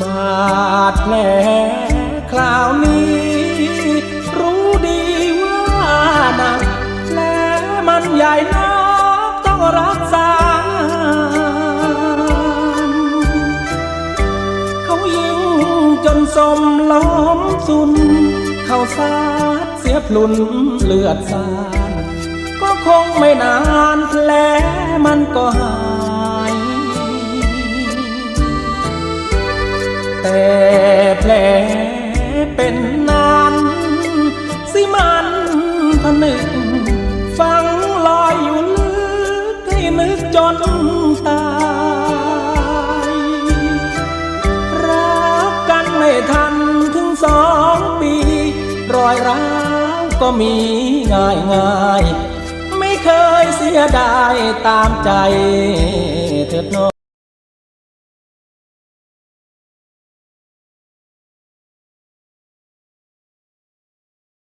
บาดแผลคราวนี้ รู้ดีว่านักแลมันใหญ่นักต้องรักษา เขายิงจนสมล้อมสุน เขาสาดเสียพลุนเลือดสาดก็คงไม่นานแผลมันก แต่แผลเป็นนานสิมันผนึก ฟังลอยอยู่ลึกให้นึกจนตาย รักกันไม่ทันถึงสองปี รอยร้าวก็มีง่ายง่าย ไม่เคยเสียดายตามใจเถิดน้อ